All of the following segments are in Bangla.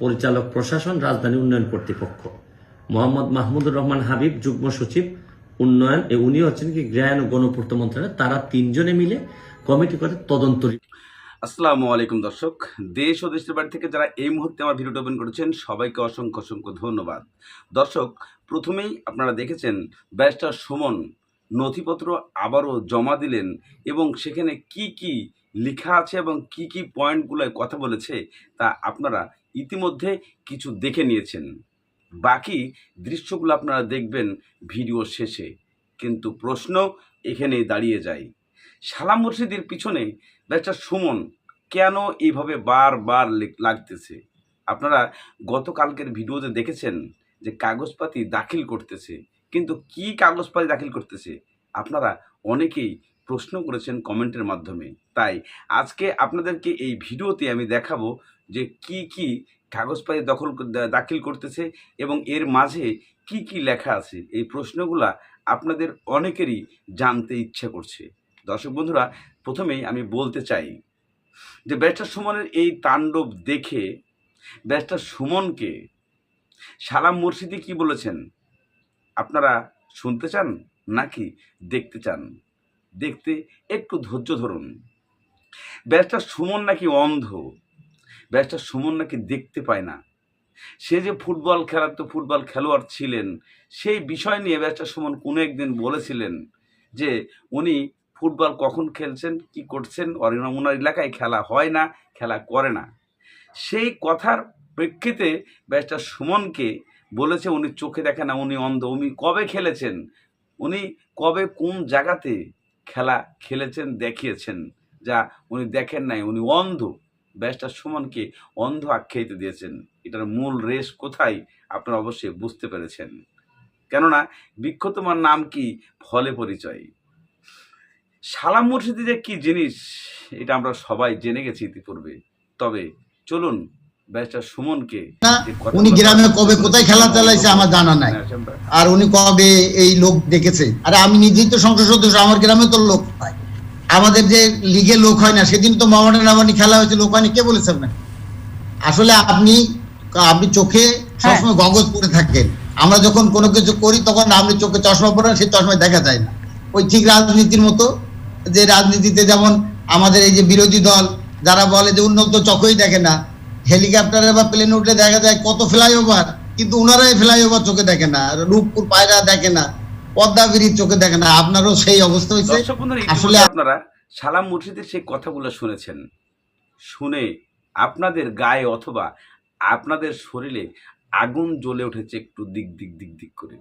পরিচালক প্রশাসন রাজধানী উন্নয়ন কর্তৃপক্ষ। মোহাম্মদ মাহমুদুর রহমান হাবিব, যুগ্ম সচিব, উন্নয়ন উনি হচ্ছেন কি গ্রায়ণ ও গণপূর্ত মন্ত্রণালয় তারা তিনজনে মিলে কমিটি করে তদন্ত আসসালামু আলাইকুম দর্শক। দেশ ও দেশের বাড়ি থেকে যারা এই মুহূর্তে আমার ভিডিওটা ওপেন করেছেন, সবাইকে অসংখ্য অসংখ্য ধন্যবাদ। দর্শক, প্রথমেই আপনারা দেখেছেন ব্যারিস্টার সুমন নথিপত্র আবারও জমা দিলেন এবং সেখানে কি কি লেখা আছে এবং কি কি পয়েন্টগুলোয় কথা বলেছে তা আপনারা ইতিমধ্যে কিছু দেখে নিয়েছেন। বাকি দৃশ্যগুলো আপনারা দেখবেন ভিডিও শেষে। কিন্তু প্রশ্ন এখানেই দাঁড়িয়ে যায়। সালাম মুর্শিদের পিছনে ব্যারিস্টার সুমন কেন এইভাবে বারবার লাগতেছে? আপনারা গতকালকের ভিডিওতে দেখেছেন যে কাগজপাতি দাখিল করতেছে। কিন্তু কি কাগজপাতি দাখিল করতেছে? আপনারা অনেকেই প্রশ্ন করেছেন কমেন্টের মাধ্যমে। তাই আজকে আপনাদেরকে এই ভিডিওতে আমি দেখাবো যে কি কি কাগজপাতি দখল দাখিল করতেছে এবং এর মাঝে কি কি লেখা আছে। এই প্রশ্নগুলা আপনাদের অনেকেরই জানতে ইচ্ছে করছে। দর্শক বন্ধুরা, প্রথমেই আমি বলতে চাই যে ব্যারিস্টার সুমনের এই তাণ্ডব দেখে ব্যারিস্টার সুমনকে সালাম মুর্শিদি কি বলেছেন? আপনারা শুনতে চান নাকি দেখতে চান? দেখতে একটু ধৈর্য ধরুন। ব্যারিস্টার সুমন নাকি অন্ধ? ব্যারিস্টার সুমন নাকি দেখতে পায় না। সে যে ফুটবল খেলার তো ফুটবল খেলোয়াড় ছিলেন, সেই বিষয় নিয়ে ব্যারিস্টার সুমন কোনো একদিন বলেছিলেন যে উনি ফুটবল কখন খেলছেন, কি করছেন ওনার এলাকায় খেলা হয় না, খেলা করে না। সেই কথার প্রেক্ষিতে ব্যারিস্টার সুমনকে বলেছে, উনি চোখে দেখে না, উনি অন্ধ। উনি কবে খেলেছেন? উনি কবে কোন জায়গাতে খেলা খেলেছেন, দেখিয়েছেন, যা উনি দেখেন নাই, উনি অন্ধ। ব্যারিস্টার সুমনকে অন্ধ আখ্যায়িত দিয়েছেন। এটার মূল রেশ কোথায় আপনারা অবশ্যই বুঝতে পেরেছেন। কেননা বৃক্ষ তোমার নাম কি? ফলে পরিচয়। সালাম মুর্শিদি যে কি জিনিস, এটা আমরা সবাই জেনে গেছি ইতিপূর্বে। তবে চলুন ব্যারিস্টার সুমনকে উনি গ্রামে কবে কোথায় খেলা চালাইছে আমার জানা নাই। আর উনি কবে এই লোক দেখেছে? আরে আমি নিজেই তো সংসদ সদস্য আমার গ্রামে তো লোক হয় আমাদের যে লিগে লোক হয় না সেদিন তো নামানি খেলা হয়েছে লোক হয়নি। কে বলেছেন না আসলে আপনি আপনি চোখে সবসময় গগজ পরে থাকেন। আমরা যখন কোনো কিছু করি তখন আপনি চোখে চশমা পরেন সেই চশমায় দেখা যায় না। ওই ঠিক রাজনীতির মতো যে রাজনীতিতে যেমন আমাদের এই যে বিরোধী দল যারা বলে যে উন্নত চোখেই দেখে না হেলিকপ্টারে বা প্লেনে উঠলে দেখা যায় কত ফ্লাইওভার কিন্তু ওনারাই ফ্লাইওভার চোখে দেখে না রূপপুর পায়রা দেখে না পদ্মা ব্রিজ চোখে দেখে না আপনারও সেই অবস্থা হয়েছে। আসলে আপনারা সালাম মুর্শিদের সেই কথাগুলো শুনেছেন। শুনে আপনাদের গায়ে অথবা আপনাদের শরীরে আগুন জ্বলে উঠেছে একটু দিক দিক দিক দিক করে।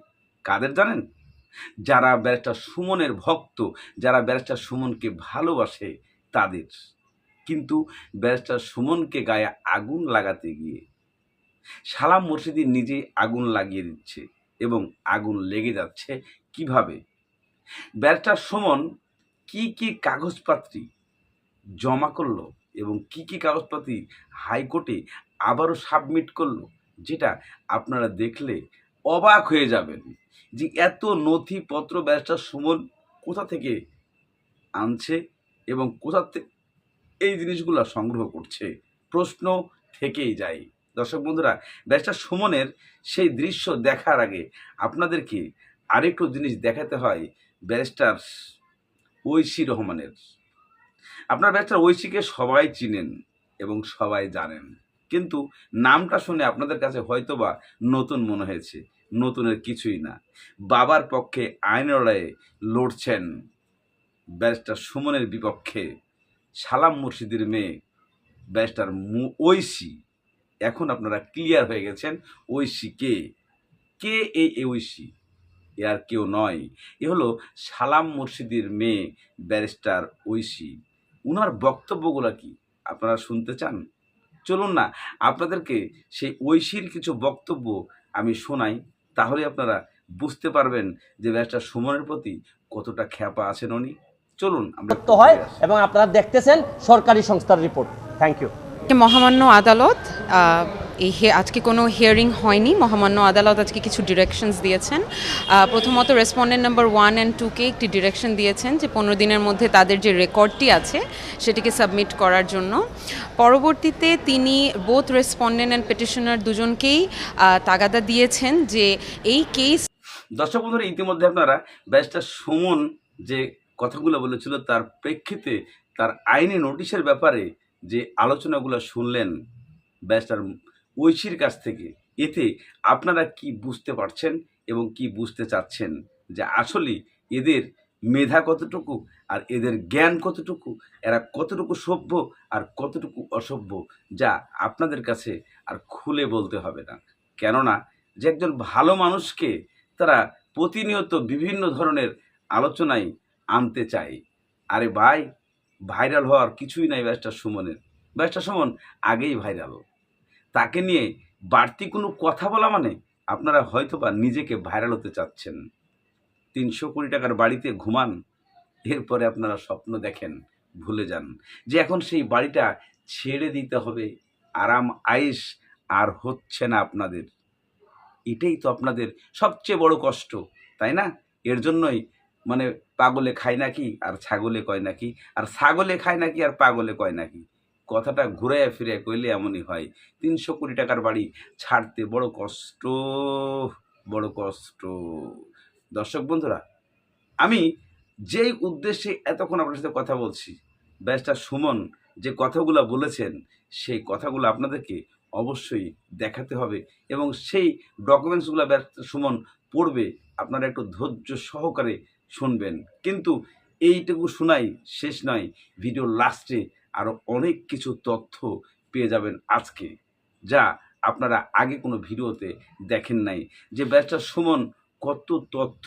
কাদের জানেন? যারা ব্যারিস্টার সুমনের ভক্ত যারা ব্যারিস্টার সুমনকে ভালোবাসে তাদের। কিন্তু ব্যারিস্টার সুমনকে গায়ে আগুন লাগাতে গিয়ে সালাম মুর্শিদি নিজেই আগুন লাগিয়ে দিচ্ছে এবং আগুন লেগে যাচ্ছে কীভাবে? ব্যারিস্টার সুমন কি কি কাগজপাত্রী জমা করল এবং কি কি কাগজপাতি হাইকোর্টে আবারও সাবমিট করল যেটা আপনারা দেখলে অবাক হয়ে যাবেন যে এত নথিপত্র ব্যারিস্টার সুমন কোথা থেকে আনছে এবং কোথা থেকে এই জিনিসগুলো সংগ্রহ করছে। প্রশ্ন থেকেই যায়। দর্শক বন্ধুরা, ব্যারিস্টার সুমনের সেই দৃশ্য দেখার আগে আপনাদেরকে আরেকটু জিনিস দেখাতে হয় ব্যারিস্টার ঐশী রহমানের। আপনার ব্যারিস্টার ঐশীকে সবাই চিনেন এবং সবাই জানেন। কিন্তু নামটা শুনে আপনাদের কাছে হয়তোবা নতুন মনে হয়েছে, নতুনের কিছুই না। বাবার পক্ষে আইন লড়াইয়ে লড়ছেন ব্যারিস্টার সুমনের বিপক্ষে সালাম মুর্শিদের মেয়ে, ব্যারিস্টার ঐশী। এখন আপনারা ক্লিয়ার হয়ে গেছেন ঐশী কে? কে এই ঐশী? এ আর কেউ নয়। এ হলো সালাম মুর্শিদির মেয়ে, ব্যারিস্টার ঐশী। উনার বক্তব্যগুলো কি আপনারা শুনতে চান? চলুন না, আপনাদেরকে সেই ঐশীর কিছু বক্তব্য আমি শোনাই, তাহলে আপনারা বুঝতে পারবেন যে ব্যারিস্টার সুমনের প্রতি কতটা খ্যাপা আছেন উনি। চলুন আমরা হয় এবং আপনারা দেখতেছেন সরকারি সংস্থার রিপোর্ট থ্যাংক ইউ মহামান্য আদালত এই হে- আজকে কোনো হিয়ারিং হয়নি। মহামান্য আদালত আজকে কিছু ডিরেকশনস দিয়েছেন। প্রথমত রেসপন্ডেন্ট নাম্বার ওয়ান অ্যান্ড টুকে একটি ডিরেকশন দিয়েছেন যে পনেরো দিনের মধ্যে তাদের যে রেকর্ডটি আছে সেটিকে সাবমিট করার জন্য। পরবর্তীতে তিনি বোথ রেসপন্ডেন্ট অ্যান্ড পিটিশনার দুজনকেই তাগাদা দিয়েছেন যে এই কেস দর্শক বন্ধুরা ইতিমধ্যে আপনারা ব্যারিস্টার সুমন যে কথাগুলো বলেছিল, তার প্রেক্ষিতে তার আইনি নোটিশের ব্যাপারে যে আলোচনাগুলো শুনলেন ব্যারিস্টার ঐশীর কাছ থেকে, এতে আপনারা কি বুঝতে পারছেন এবং কি বুঝতে চাচ্ছেন যে আসলে এদের মেধা কতটুকু আর এদের জ্ঞান কতটুকু, এরা কতটুকু সভ্য আর কতটুকু অসভ্য, যা আপনাদের কাছে আর খুলে বলতে হবে না। কেননা যে একজন ভালো মানুষকে তারা প্রতিনিয়ত বিভিন্ন ধরনের আলোচনায় আনতে চাই। আরে ভাই, ভাইরাল হওয়ার কিছুই নাই ব্যাসটা সুমনের। ব্যাসটা সুমন আগেই ভাইরাল। তাকে নিয়ে বাড়তি কোনো কথা বলা মানে আপনারা হয়তো বা নিজেকে ভাইরাল হতে চাচ্ছেন। তিনশো কোটি টাকার বাড়িতে ঘুমান, এরপরে আপনারা স্বপ্ন দেখেন, ভুলে যান। যে এখন সেই বাড়িটা ছেড়ে দিতে হবে, আরাম আয়েস আর হচ্ছে না আপনাদের। এটাই তো আপনাদের সবচেয়ে বড় কষ্ট, তাই না? এর জন্যই মানে পাগলে খায় নাকি আর ছাগলে কয় নাকি? আর ছাগলে খায় নাকি আর পাগলে কয় নাকি? কথাটা ঘুরে ফিরে কইলে এমনই হয়। তিনশো কোটি টাকার বাড়ি, ছাড়তে বড় কষ্ট বড় কষ্ট। দর্শক বন্ধুরা, আমি যেই উদ্দেশ্যে এতক্ষণ আপনার সাথে কথা বলছি, ব্যারিস্টার সুমন যে কথাগুলো বলেছেন, সেই কথাগুলো আপনাদেরকে অবশ্যই দেখাতে হবে এবং সেই ডকুমেন্টসগুলো ব্যারিস্টার সুমন পড়বে, আপনারা একটু ধৈর্য সহকারে শুনবেন। কিন্তু এইটুকু শোনাই শেষ নয়। ভিডিও লাস্টে আরও অনেক কিছু তথ্য পেয়ে যাবেন আজকে, যা আপনারা আগে কোনো ভিডিওতে দেখেন নাই। যে ব্যারিস্টার সুমন কত তথ্য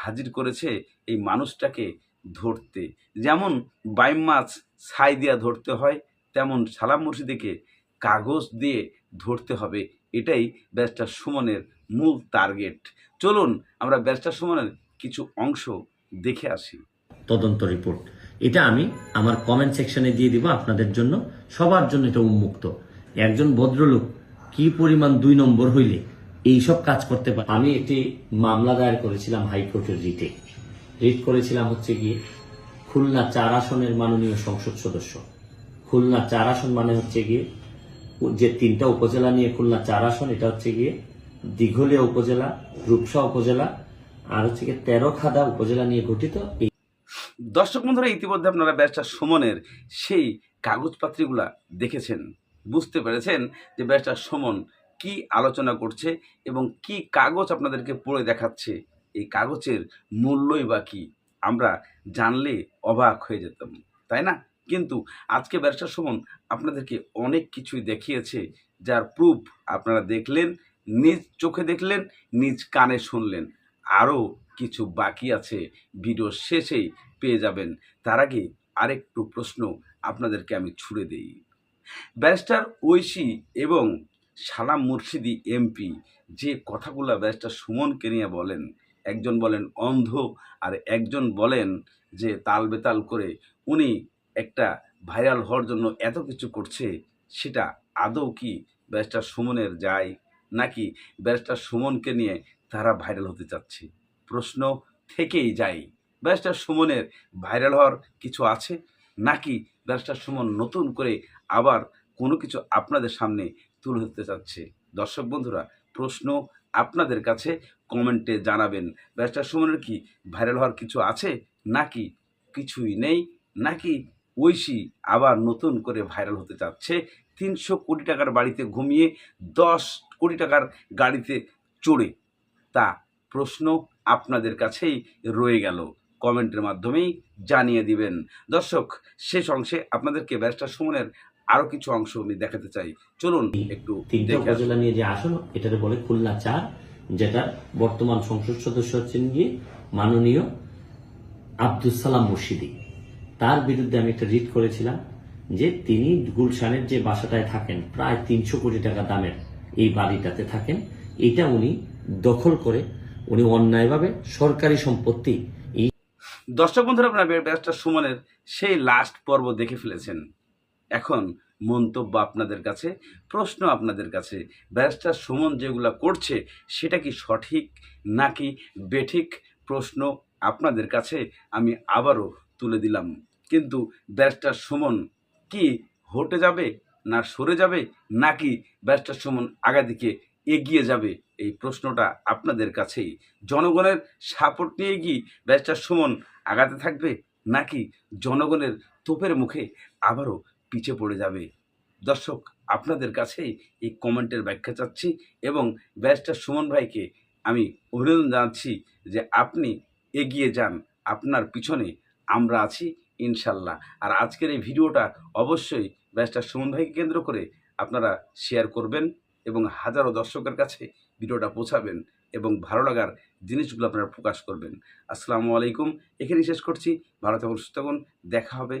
হাজির করেছে এই মানুষটাকে ধরতে। যেমন বাইম মাছ ছাই দিয়া ধরতে হয়, তেমন সালাম মুর্শিদিকে কাগজ দিয়ে ধরতে হবে। এটাই ব্যারিস্টার সুমনের মূল টার্গেট। চলুন, আমরা ব্যারিস্টার সুমনের কিছু অংশ দেখে আসি। তদন্ত রিপোর্ট। এটা আমি আমার কমেন্ট সেকশনে দিয়ে দিব আপনাদের জন্য। সবার জন্য এটা উন্মুক্ত। একজন ভদ্রলোক কি পরিমাণ দুই নম্বর হইলে এইসব কাজ করতে পারে? আমি একটি মামলা দায়ের করেছিলাম হাইকোর্টের রিটে। রিট করেছিলাম হচ্ছে গিয়ে খুলনা চার আসনের মাননীয় সংসদ সদস্য। খুলনা চার আসন মানে হচ্ছে গিয়ে যে তিনটা উপজেলা নিয়ে খুলনা চার আসন, এটা হচ্ছে গিয়ে দিঘলিয়া উপজেলা, রূপসা উপজেলা আর হচ্ছে গিয়ে তেরো খাদা উপজেলা নিয়ে গঠিত দর্শক বন্ধুরা, ইতিমধ্যে আপনারা ব্যারিস্টার সুমনের সেই কাগজপাত্রগুলা দেখেছেন, বুঝতে পেরেছেন যে ব্যারিস্টার সুমন কি আলোচনা করছে এবং কি কাগজ আপনাদেরকে পড়ে দেখাচ্ছে, এই কাগজের মূল্যই বা কি, আমরা জানলে অবাক হয়ে যেতাম, তাই না? কিন্তু আজকে ব্যারিস্টার সুমন আপনাদেরকে অনেক কিছুই দেখিয়েছে, যার প্রুফ আপনারা দেখলেন, নিজ চোখে দেখলেন, নিজ কানে শুনলেন। আরও কিছু বাকি আছে। ভিডিও শেষেই পেয়ে যাবেন। তার আগে আরেকটু প্রশ্ন আপনাদেরকে আমি ছুড়ে দেই। ব্যারিস্টার ঐশী এবং সালাম মুর্শিদি এমপি যে কথাগুলো ব্যারিস্টার সুমনকে নিয়ে বলেন, একজন বলেন অন্ধ আর একজন বলেন যে তাল বেতাল করে উনি একটা ভাইরাল হওয়ার জন্য এত কিছু করছে, সেটা আদৌ কি ব্যারিস্টার সুমনের যায়? নাকি ব্যারিস্টার সুমনকে নিয়ে তারা ভাইরাল হতে চাচ্ছে। প্রশ্ন থেকেই যায় ব্যারিস্টার সুমনের ভাইরাল হওয়ার কিছু আছে? নাকি ব্যারিস্টার সুমন নতুন করে আবার কোনো কিছু আপনাদের সামনে তুলে ধরতে চাচ্ছে? দর্শক বন্ধুরা, প্রশ্ন আপনাদের কাছে কমেন্টে জানাবেন। ব্যারিস্টার সুমনের কি ভাইরাল হওয়ার কিছু আছে? নাকি কিছুই নেই? নাকি ঐশী আবার নতুন করে ভাইরাল হতে চাচ্ছে? তিনশো কোটি টাকার বাড়িতে ঘুমিয়ে দশ কোটি টাকার গাড়িতে চড়ে তা প্রশ্ন আপনাদের কাছেই রয়ে গেল। কমেন্টের মাধ্যমেই জানিয়ে দিবেন। দর্শক শেষ অংশে আপনাদেরকে ব্যারিস্টার সুমনের আরও কিছু অংশ আমি দেখাতে চাই। চলুন একটু উপজেলা নিয়ে যে আসন এটারে বলে খুলনা চার যেটা বর্তমান সংসদ সদস্য হচ্ছেন গিয়ে মাননীয় আব্দুল সালাম মুর্শিদি। তার বিরুদ্ধে আমি একটা রিট করেছিলাম যে তিনি গুলশানের যে বাসাটায় থাকেন প্রায় তিনশো কোটি টাকা দামের এই বাড়িটাতে থাকেন এটা উনি দখল করে উনি অন্যায়ভাবে সরকারি সম্পত্তি দর্শক বন্ধুরা, আপনারা ব্যারিস্টার সুমনের সেই লাস্ট পর্ব দেখে ফেলেছেন। এখন মন্তব্য আপনাদের কাছে, প্রশ্ন আপনাদের কাছে। ব্যারিস্টার সুমন যেগুলো করছে, সেটা কি সঠিক নাকি বেঠিক প্রশ্ন আপনাদের কাছে আমি আবারও তুলে দিলাম। কিন্তু ব্যারিস্টার সুমন কি হটে যাবে না সরে যাবে নাকি ব্যারিস্টার সুমন আগা দিকে এগিয়ে যাবে এই প্রশ্নটা আপনাদের কাছেই। জনগণের সাপোর্ট নিয়ে কি ব্যারিস্টার সুমন আগাতে থাকবে? নাকি জনগণের তোপের মুখে আবারও পিছে পড়ে যাবে? দর্শক, আপনাদের কাছেই এই কমেন্টের ব্যাখ্যা চাচ্ছি এবং ব্যারিস্টার সুমন ভাইকে আমি অভিনন্দন জানাচ্ছি যে আপনি এগিয়ে যান, আপনার পিছনে আমরা আছি ইনশাল্লাহ। আর আজকের এই ভিডিওটা অবশ্যই ব্যারিস্টার সুমন ভাইকে কেন্দ্র করে আপনারা শেয়ার করবেন এবং হাজারো দর্শকের কাছে ভিডিওটা পৌঁছাবেন এবং ভালো লাগার জিনিসগুলো আপনারা প্রকাশ করবেন। আসসালামু আলাইকুম। এখানেই শেষ করছি। ভালো থাকুন, সুস্থ থাকুন। দেখা হবে